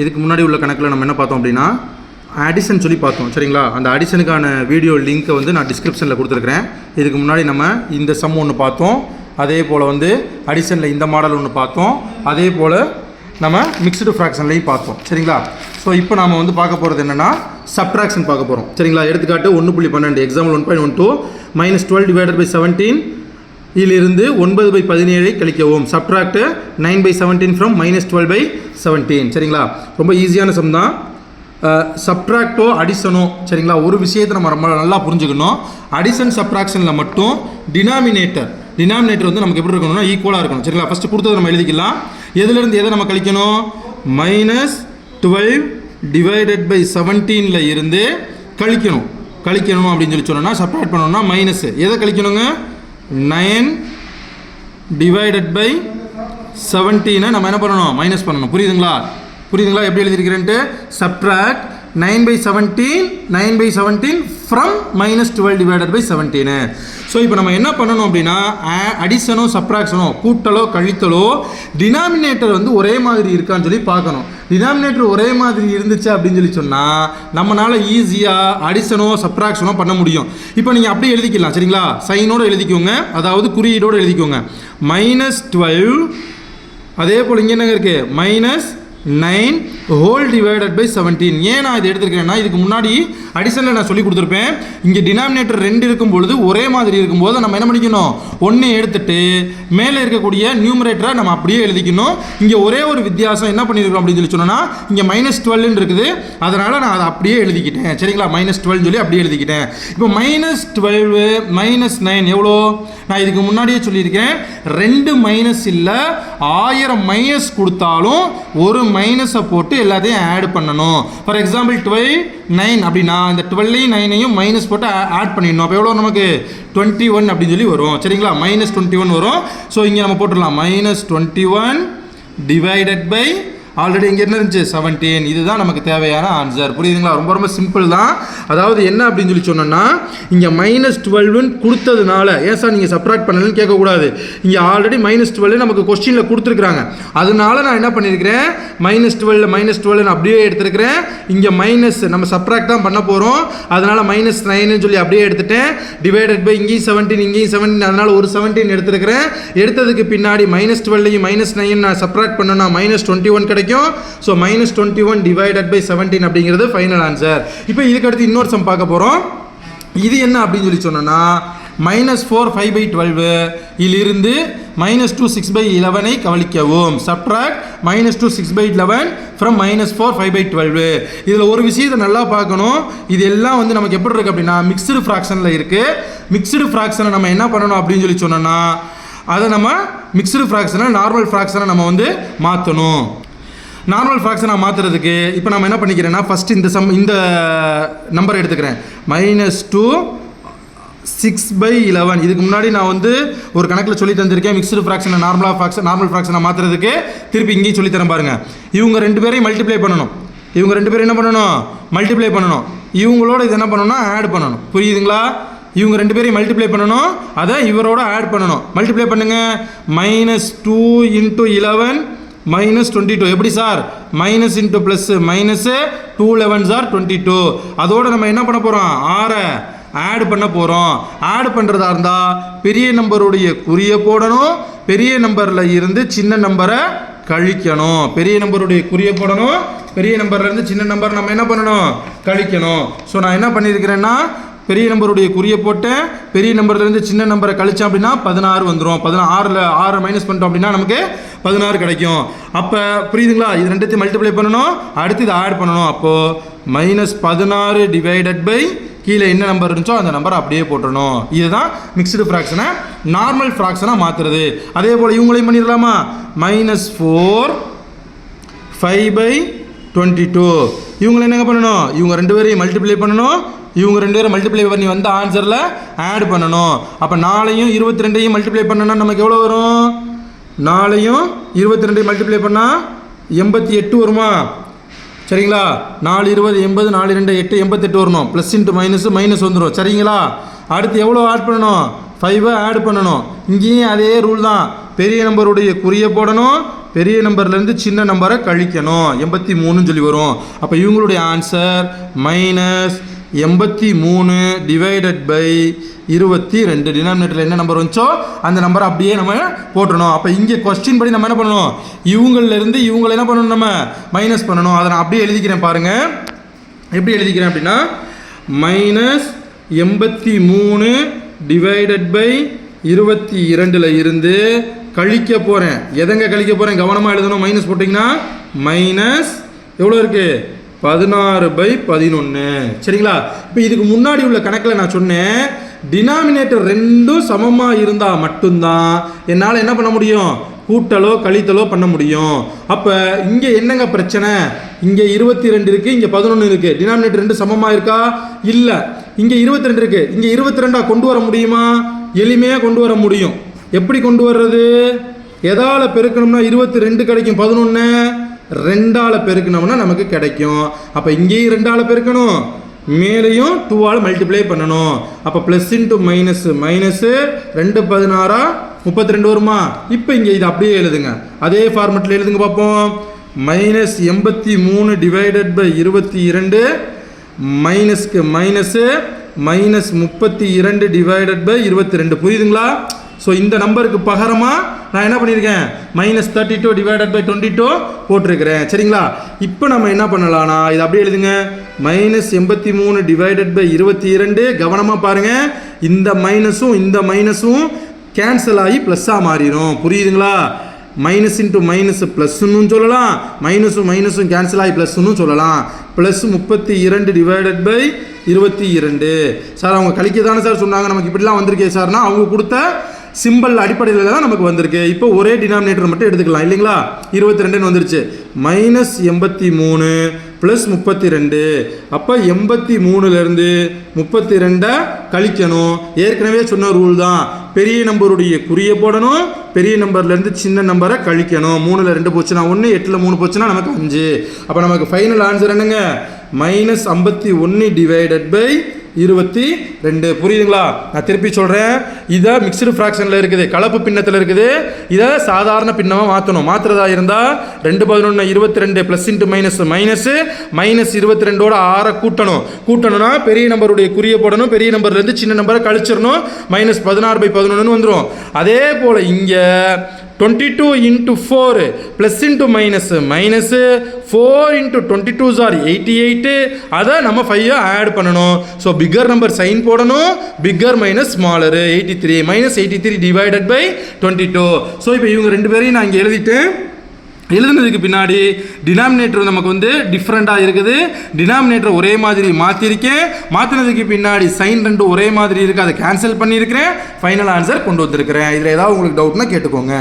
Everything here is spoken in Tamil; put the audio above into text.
இதுக்கு முன்னாடி உள்ள கணக்கில் நம்ம என்ன பார்த்தோம் அப்படின்னா அடிஷன் சொல்லி பார்த்தோம் சரிங்களா? அந்த அடிஷனுக்கான வீடியோ லிங்க்கை வந்து நான் டிஸ்கிரிப்ஷனில் கொடுத்துருக்குறேன். இதுக்கு முன்னாடி நம்ம இந்த சம் ஒன்று பார்த்தோம். அதே போல் வந்து அடிஷனில் இந்த மாடல் ஒன்று பார்த்தோம். அதே போல் நம்ம மிக்ஸ்டு ஃப்ராக்ஷன்லையும் பார்த்தோம் சரிங்களா? ஸோ இப்போ நாம் வந்து பார்க்க போகிறது என்னென்னா சப்ட்ராக்ஷன் பார்க்க போகிறோம் சரிங்களா? எடுத்துக்காட்டு ஒன்று புள்ளி பன்னெண்டு example one point one two minus twelve divided by seventeen இதிலிருந்து ஒன்பது பை பதினேழை கழிக்கவும். Subtract nine by seventeen from minus twelve by seventeen சரிங்களா? ரொம்ப ஈஸியான சம் தான் சப்ட்ராக்டோ அடிஷனோ சரிங்களா? ஒரு விஷயத்தை நம்ம ரொம்ப நல்லா புரிஞ்சுக்கணும். அடிஷன் சப்ராக்ஷனில் மட்டும் டினாமினேட்டர் டினாமினேட்டர் வந்து நமக்கு எப்படி இருக்கணும்னா ஈக்குவலாக இருக்கணும். சரிங்களா? ஃபஸ்ட்டு கொடுத்தது நம்ம எழுதிக்கலாம். எதுலேருந்து எதை நம்ம கழிக்கணும்? மைனஸ் டுவெல் டிவைடட் பை செவன்டீனில் இருந்து கழிக்கணும். கழிக்கணும் அப்படின்னு சொல்லி சொன்னோம்னா சப்ராக்ட் பண்ணணும்னா மைனஸ் எதை கழிக்கணுங்க? நைன் டிவைடட் பை செவன்டீனை நம்ம என்ன பண்ணணும்? மைனஸ் பண்ணணும். புரியுதுங்களா? புரியுதுங்களா? எப்படி எழுதியிருக்கிறேன்ட்டு? Subtract nine by seventeen nine by seventeen from minus twelve divided by seventeen so இப்போ நம்ம என்ன பண்ணணும் அப்படின்னா அடிஷனோ சப்ராக்ஷனோ கூட்டலோ கழித்தலோ டினாமினேட்டர் வந்து ஒரே மாதிரி இருக்கான்னு சொல்லி பார்க்கணும். டினாமினேட்டர் ஒரே மாதிரி இருந்துச்சு அப்படின்னு சொல்லி சொன்னால் நம்மளால் ஈஸியாக அடிஷனோ சப்ராக்ஷனோ பண்ண முடியும். இப்போ நீங்கள் அப்படியே எழுதிக்கலாம் சரிங்களா? சைனோடு எழுதிக்கோங்க அதாவது குறியீடோடு எழுதிக்கோங்க. மைனஸ் டுவெல் அதே போல் இங்கே என்னங்க இருக்குது minus nine whole divided by seventeen ஏன் நான் இது எடுத்திருக்கிறேன்னா இதுக்கு முன்னாடி அடிஷனில் நான் சொல்லி கொடுத்துருப்பேன். இங்கே டினாமினேட்டர் ரெண்டு இருக்கும் பொழுது ஒரே மாதிரி இருக்கும்போது நம்ம என்ன பண்ணிக்கணும்? ஒன்று எடுத்துட்டு மேலே இருக்கக்கூடிய நியூமரேட்டரை நம்ம அப்படியே எழுதிக்கணும். இங்கே ஒரே ஒரு வித்தியாசம் என்ன பண்ணியிருக்கோம் அப்படின்னு சொல்லி சொன்னோன்னா இங்கே மைனஸ் டுவெல்னு இருக்குது. அதனால் நான் அதை அப்படியே எழுதிக்கிட்டேன். சரிங்களா? மைனஸ் டுவெல் சொல்லி அப்படியே எழுதிக்கிட்டேன். இப்போ மைனஸ் டுவெல் மைனஸ் நைன் எவ்வளோ? நான் இதுக்கு முன்னாடியே சொல்லியிருக்கேன். ரெண்டு மைனஸ் இல்லை ஆயிரம் மைனஸ் கொடுத்தாலும் ஒரு மைனஸை போட்டு எல்லாத்தையும் ஆட் பண்ணணும். ஃபார் எக்ஸாம்பிள் டுவெல் நைன் அப்படின்னா இந்த டுவெல்லையும் நைனையும் மைனஸ் போட்டு ஆட் பண்ணிடணும். அப்போ எவ்வளோ நமக்கு? டுவெண்ட்டி ஒன் அப்படின்னு சொல்லி வரும். சரிங்களா? மைனஸ் டுவெண்ட்டி ஒன் வரும். ஸோ இங்கே நம்ம போட்டுடலாம். Minus twenty one divided by already இங்கே என்ன இருந்துச்சு? செவன்டீன் இதுதான் நமக்கு தேவையான ஆன்சர் புரியுதுங்களா? ரொம்ப ரொம்ப சிம்பிள் தான். அதாவது என்ன அப்படின்னு சொல்லி சொன்னோன்னா இங்கே மைனஸ் டுவெல்வுன்னு கொடுத்ததுனால ஏன் சார் நீங்கள் சப்ராக்ட் பண்ணலன்னு கேட்கக்கூடாது. இங்கே ஆல்ரெடி மைனஸ் டுவெல் நமக்கு கொஸ்டினில் கொடுத்துருக்குறாங்க. அதனால நான் என்ன பண்ணியிருக்கிறேன் மைனஸ் டுவெல் மைனஸ் டுவெல் அப்படியே எடுத்துருக்கிறேன். இங்கே மைனஸ் நம்ம சப்ராக்ட் தான் பண்ண போகிறோம் அதனால் மைனஸ் நைன்னு சொல்லி அப்படியே எடுத்துட்டேன். டிவைடட் பை இங்கேயும் செவன்டீன் இங்கேயும் செவன்டீன் அதனால் ஒரு செவன்டீன் எடுத்துருக்கிறேன். எடுத்ததுக்கு பின்னாடி மைனஸ் டுவெல்லையும் மைனஸ் நைன் நான் சப்ராக்ட் பண்ணோன்னா மைனஸ் டுவெண்ட்டி ஒன் கிடைக்கும். So minus twenty one divided by seventeen அப்படிங்கிறது ஃபைனல் ஆன்சர் இப்போ இதுக்கு அடுத்து இன்னொரு சம் பார்க்க போகிறோம் இது என்ன அப்படின்னு சொல்லி சொன்னோன்னா minus four five by twelve இலிருந்து மைனஸ் டூ சிக்ஸ் பை இலவனை கவனிக்கவும். Subtract minus two six by eleven from minus four five by twelve இதில் ஒரு விஷயத்தை நல்லா பார்க்கணும். இது எல்லாம் வந்து நமக்கு எப்படி இருக்குது அப்படின்னா மிக்சடு ஃப்ராக்ஷனில் இருக்குது மிக்சடு ஃப்ராக்ஷனை நம்ம என்ன பண்ணணும் அப்படின்னு சொல்லி சொன்னோன்னா அதை நம்ம மிக்சடு ஃப்ராக்ஷனை நார்மல் ஃப்ராக்ஷனை நம்ம வந்து மாற்றணும் நார்மல் ஃப்ராக்ஷனாக மாற்றுறதுக்கு இப்போ நம்ம என்ன பண்ணிக்கிறேன்னா ஃபஸ்ட்டு இந்த சம் இந்த நம்பர் எடுத்துக்கிறேன். Minus two six by eleven இதுக்கு முன்னாடி நான் வந்து ஒரு கணக்கில் சொல்லி தந்திருக்கேன். மிக்சடு ஃப்ராக்ஷனை நார்மலாக ஃப்ராக்ஷன் நார்மல் ஃப்ராக்ஷனை மாற்றுறதுக்கு திருப்பி இங்கேயும் சொல்லித்தரேன் பாருங்கள் இவங்க ரெண்டு பேரையும் மல்டிப்ளை பண்ணணும். இவங்க ரெண்டு பேரும் என்ன பண்ணணும்? மல்டிப்ளை பண்ணணும். இவங்களோட இது என்ன பண்ணணும்னா ஆட் பண்ணணும். புரியுதுங்களா? இவங்க ரெண்டு பேரையும் மல்டிப்ளை பண்ணணும். அதை இவரோட ஆட் பண்ணணும். மல்டிப்ளை பண்ணுங்கள் minus two into eleven minus twenty two எப்படி sir? Minus into plus minus two eleven sir twenty two அதோட நம்ம என்ன பண்ண போகிறோம் ஆறை ஆட் பண்ண போகிறோம் ஆட் பண்ணுறதா இருந்தால் பெரிய நம்பருடைய குறியை போடணும். பெரிய நம்பரில் இருந்து சின்ன நம்பரை கழிக்கணும். பெரிய நம்பருடைய குறியை போடணும். பெரிய நம்பர்லேருந்து சின்ன நம்பர் நம்ம என்ன பண்ணணும்? கழிக்கணும். ஸோ நான் என்ன பண்ணியிருக்கிறேன்னா பெரிய நம்பருடைய குறியை போட்டேன் பெரிய நம்பர்லேருந்து சின்ன நம்பரை கழிச்சோம் அப்படின்னா பதினாறு வந்துடும் பதினாறில் ஆறு மைனஸ் பண்ணிட்டோம் அப்படின்னா நமக்கு பதினாறு கிடைக்கும். அப்போ புரியுதுங்களா? இது ரெண்டுத்தையும் மல்டிப்ளை பண்ணணும். அடுத்து இதை ஆட் பண்ணணும். அப்போது மைனஸ் பதினாறு டிவைடட் பை கீழே என்ன நம்பர் இருந்துச்சோ அந்த நம்பரை அப்படியே போட்டுடணும் இதுதான் மிக்சடு ஃப்ராக்ஷனை நார்மல் ஃப்ராக்ஷனாக மாற்றுறது அதே போல் இவங்களையும் பண்ணிடலாமா? Minus four five by twenty two இவங்களை என்னங்க பண்ணணும்? இவங்க ரெண்டு பேரையும் மல்டிப்ளை பண்ணணும். இவங்க ரெண்டு பேரும் மல்டிப்ளை பண்ணி வந்த ஆன்சரில் ஆட் பண்ணணும். அப்போ நாளையும் இருபத்தி ரெண்டையும் மல்டிப்ளை பண்ணனா நமக்கு எவ்வளோ வரும்? நாளையும் இருபத்தி ரெண்டையும் மல்டிப்ளை பண்ணால் எண்பத்தி எட்டு வருமா? சரிங்களா? நாலு இருபது எண்பது நாலு ரெண்டு எட்டு எண்பத்தெட்டு வரணும். ப்ளஸ் இன்ட்டு மைனஸ் மைனஸ் வந்துடும் சரிங்களா? அடுத்து எவ்வளோ ஆட் பண்ணணும்? ஃபைவை ஆட் பண்ணணும். இங்கேயும் அதே ரூல் தான். பெரிய நம்பருடைய குறியை போடணும். பெரிய நம்பர்லேருந்து சின்ன நம்பரை கழிக்கணும். எண்பத்தி மூணுன்னு சொல்லி வரும். அப்போ இவங்களுடைய ஆன்சர் மைனஸ் எண்பத்தி மூணு டிவைடட் பை இருபத்தி ரெண்டு. டினாமினேட்டரில் என்ன நம்பர் வந்துச்சோ அந்த நம்பரை அப்படியே நம்ம போட்டணும் அப்போ இங்கே கொஸ்டின் படி நம்ம என்ன பண்ணணும்? இவங்களிலேருந்து இவங்களை என்ன பண்ணணும் நம்ம? மைனஸ் பண்ணணும். அதை நான் அப்படியே எழுதிக்கிறேன் பாருங்கள் எப்படி எழுதிக்கிறேன் அப்படின்னா மைனஸ் எண்பத்தி மூணு டிவைடட் பை இருபத்தி இரண்டில் இருந்து கழிக்க போகிறேன் எதங்க கழிக்க போகிறேன் கவனமாக எழுதணும். மைனஸ் போட்டிங்கன்னா மைனஸ் எவ்வளோ இருக்குது பதினாறு பை பதினொன்று சரிங்களா? இப்போ இதுக்கு முன்னாடி உள்ள கணக்கில் நான் சொன்னேன் டினாமினேட்டர் ரெண்டும் சமமாக இருந்தால் மட்டும்தான் என்னால் என்ன பண்ண முடியும்? கூட்டலோ கழித்தலோ பண்ண முடியும். அப்போ இங்கே என்னங்க பிரச்சனை? இங்கே இருபத்தி ரெண்டு இருக்குது இங்கே பதினொன்று இருக்குது டினாமினேட்டர் ரெண்டு சமமாக இருக்கா? இல்லை. இங்கே இருபத்தி ரெண்டு இருக்குது இங்கே இருபத்தி ரெண்டாக கொண்டு வர முடியுமா? எளிமையாக கொண்டு வர முடியும். எப்படி கொண்டு வர்றது? எதால் பெருக்கணும்னா இருபத்தி ரெண்டு கிடைக்கும் பதினொன்று ரெண்டால் பெருக்கினோம்னா நமக்கு கிடைக்கும். அப்போ இங்கேயும் ரெண்டால் பெருக்கணும். மேலேயும் டூவால் மல்டிப்ளை பண்ணணும். அப்போ ப்ளஸ் இன்ட்டு மைனஸ் மைனஸு ரெண்டு பதினாறா முப்பத்தி ரெண்டு வருமா? இப்போ இங்கே இது அப்படியே எழுதுங்க. அதே ஃபார்மெட்டில் எழுதுங்க பார்ப்போம் மைனஸ் எண்பத்தி மூணு டிவைடட் பை இருபத்தி இரண்டு மைனஸ்க்கு மைனஸு மைனஸ் முப்பத்தி இரண்டு டிவைடட் பை இருபத்தி ரெண்டு. புரியுதுங்களா? ஸோ இந்த நம்பருக்கு பகரமாக நான் என்ன பண்ணியிருக்கேன் minus thirty two divided by twenty two போட்டிருக்கிறேன். சரிங்களா? இப்போ நம்ம என்ன பண்ணலாம்னா இது அப்படியே எழுதுங்க. மைனஸ் எண்பத்தி மூணு டிவைடட் பை இருபத்தி இரண்டு. கவனமாக பாருங்கள் இந்த மைனஸும் இந்த மைனஸும் கேன்சல் ஆகி ப்ளஸ்ஸாக மாறிடும் புரியுதுங்களா? மைனஸ் இன்ட்டு மைனஸ் ப்ளஸ்ன்னு சொல்லலாம். மைனஸும் மைனஸும் கேன்சல் ஆகி ப்ளஸ்ன்னு சொல்லலாம். ப்ளஸ் முப்பத்தி இரண்டு டிவைடட் பை இருபத்தி இரண்டு. சார் அவங்க கழிக்க தானே சார் சொன்னாங்க. நமக்கு இப்படிலாம் வந்திருக்கே சார்னா அவங்க கொடுத்த சிம்பிள் அடிப்படையில் தான் நமக்கு வந்திருக்கு. இப்போ ஒரே டினாமினேட்டர் மட்டும் எடுத்துக்கலாம். இல்லைங்களா? இருபத்தி ரெண்டுன்னு வந்துருச்சு. மைனஸ் எண்பத்தி மூணு ப்ளஸ் முப்பத்தி ரெண்டு அப்போ எண்பத்தி மூணுலேருந்து முப்பத்தி ரெண்டை கழிக்கணும். ஏற்கனவே சொன்ன ரூல் தான். பெரிய நம்பருடைய குறியை போடணும். பெரிய நம்பர்லேருந்து சின்ன நம்பரை கழிக்கணும். மூணில் ரெண்டு போச்சுன்னா ஒன்று எட்டில் மூணு போச்சுன்னா நமக்கு அஞ்சு. அப்போ நமக்கு ஃபைனல் ஆன்சர் என்னங்க? மைனஸ் ஐம்பத்தி ஒன்று டிவைடட் பை இருபத்தி ரெண்டு. புரியுதுங்களா? நான் திருப்பி சொல்கிறேன் இதை மிக்சடு ஃப்ராக்ஷனில் இருக்குது. கலப்பு பின்னத்தில் இருக்குது. இதை சாதாரண பின்னமாக மாற்றணும் மாற்றுறதா இருந்தால் ரெண்டு பதினொன்று இருபத்தி ரெண்டு plus into minus minus minus இருபத்தி ரெண்டோட ஆறை கூட்டணும். கூட்டணும்னா பெரிய நம்பருடைய குறியை போடணும். பெரிய நம்பர்லேருந்து சின்ன நம்பரை கழிச்சிடணும். மைனஸ் பதினாறு பை பதினொன்றுன்னு வந்துடும் அதே போல் இங்கே twenty two into four plus into minus minus four into twenty two sir eighty eight அதை நம்ம ஃபைவ் ஆட் பண்ணணும். ஸோ பிக்கர் நம்பர் சைன் போடணும். Bigger minus smaller eighty three minus eighty three divided by twenty two so இப்போ இவங்க ரெண்டு பேரையும் நான் இங்கே எழுதிட்டேன் எழுதுனதுக்கு பின்னாடி டினாமினேட்டர் நமக்கு வந்து டிஃப்ரெண்ட்டாக இருக்குது. டினாமினேட்டர் ஒரே மாதிரி மாற்றிருக்கேன் மாற்றினதுக்கு பின்னாடி சைன் ரெண்டு ஒரே மாதிரி இருக்குது அதை கேன்சல் பண்ணியிருக்கிறேன். ஃபைனல் ஆன்சர் கொண்டு வந்திருக்கிறேன். இதில் ஏதாவது உங்களுக்கு டவுட்னா கேட்டுக்கோங்க.